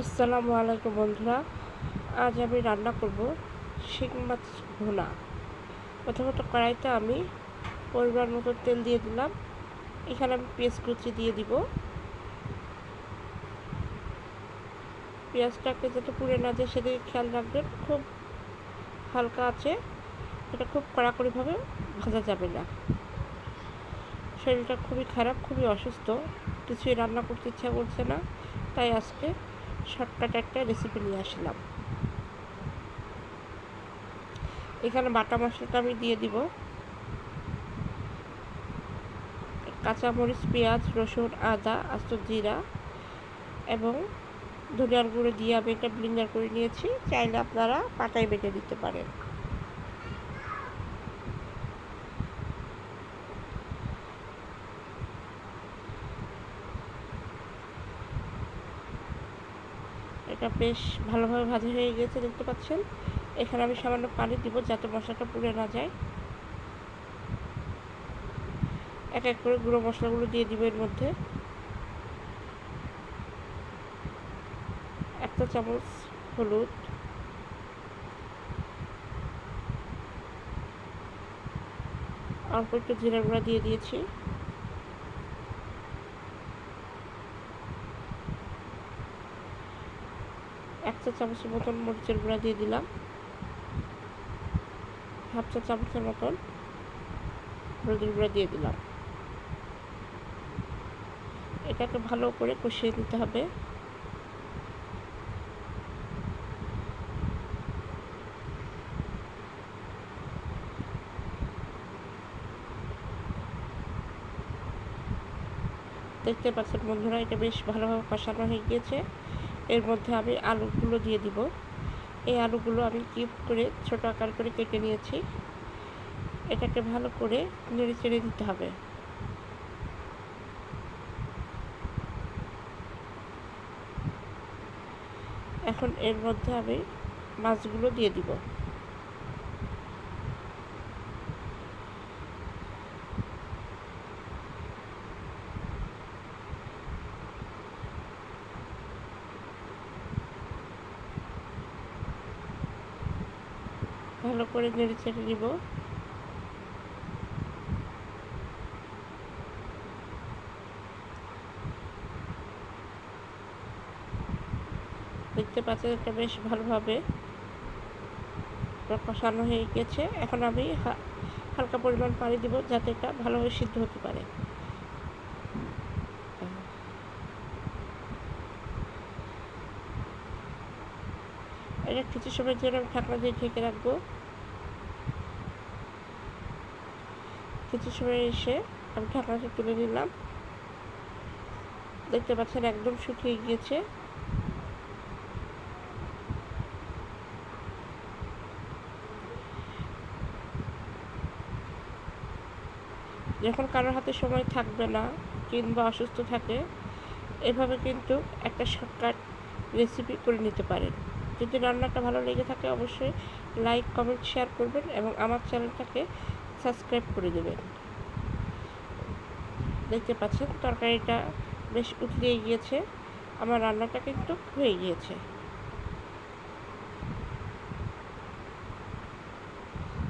আসসালামু আলাইকুম বন্ধুরা। আজ আমি রান্না করব শিং মাছ ভুনা। প্রথমত কড়াইতে আমি পরিমাণ মতো তেল দিয়ে দিলাম। এখানে আমি পেঁয়াজ কুচি দিয়ে দিব। পেঁয়াজটাকে যাতে পুড়ে না যায় সেদিকে খেয়াল রাখবেন। খুব হালকা আছে। এটা খুব কড়াকড়িভাবে ভাজা যাবে না। শরীরটা খুবই খারাপ, খুবই অসুস্থ। কিছুই রান্না করতে ইচ্ছা করছে না। তাই আজকে শর্টকাট একটা রেসিপি নিয়ে আসলাম। এখানে বাটা মশলাটা আমি দিয়ে দিব। কাঁচামরিচ, পেঁয়াজ, রসুন, আদা, আস্ত জিরা এবং ধনিয়ার গুঁড়ো দিয়ে আমি এটা ব্লিন্ডার করে নিয়েছি। চাইলে আপনারা পাটায় বেটে দিতে পারেন। এটা বেশ ভালোভাবে ভাজা হয়ে গেছে দেখতে পাচ্ছেন। এখানে আমি সামান্য পানি দিব যাতে মশলাটা পুড়ে না যায়। এক এক করে গুঁড়ো মশলাগুলো দিয়ে দিব এর মধ্যে। একটা চামচ হলুদ। অল্প একটু জিরা গুঁড়া দিয়ে দিয়েছি। এক চা চামচের মতন মরিচের গুঁড়া দিয়ে দিলাম। হাফ চা চামচের মতন হলুদের গুঁড়া দিয়ে দিলাম। এটাকে ভালো করে কষিয়ে দিতে হবে। দেখতে পাচ্ছেন বন্ধুরা, এটা বেশ ভালোভাবে কষানো হয়ে গিয়েছে। এর মধ্যে আমি আলুগুলো দিয়ে দিব। এই আলুগুলো আমি কিপ করে, ছোট আকার করে কেটে নিয়েছি। এটাকে ভালো করে নেড়ে চেড়ে দিতে হবে। এখন এর মধ্যে আমি মাছগুলো দিয়ে দিব। ভালো করে নেড়ে চেড়ে নিব। দেখতে পাচ্ছেন এটা বেশ ভালোভাবে কষানো হয়ে গেছে। এখন আমি হালকা পরিমাণ পানি দিব যাতে এটা ভালোভাবে সিদ্ধ হতে পারে। এটা কিছু সময়ের জন্য আমি ঢাকনা দিয়ে ঢেকে রাখব। কিছু সময় এসে আমি ঢাকনাটা তুলে নিলাম। দেখতে পাচ্ছেন একদম শুকিয়ে গিয়েছে। যখন কারোর হাতে সময় থাকবে না কিংবা অসুস্থ থাকে, এভাবে কিন্তু একটা শর্টকাট রেসিপি করে নিতে পারেন। যদি রান্নাটা ভালো লেগে থাকে, অবশ্যই লাইক কমেন্ট শেয়ার করবেন এবং আমার চ্যানেলটাকে সাবস্ক্রাইব করে দেবেন। দেখতে পাচ্ছেন তরকারিটা বেশ উতলিয়ে গিয়েছে। আমার রান্নাটা কিন্তু হয়ে গিয়েছে।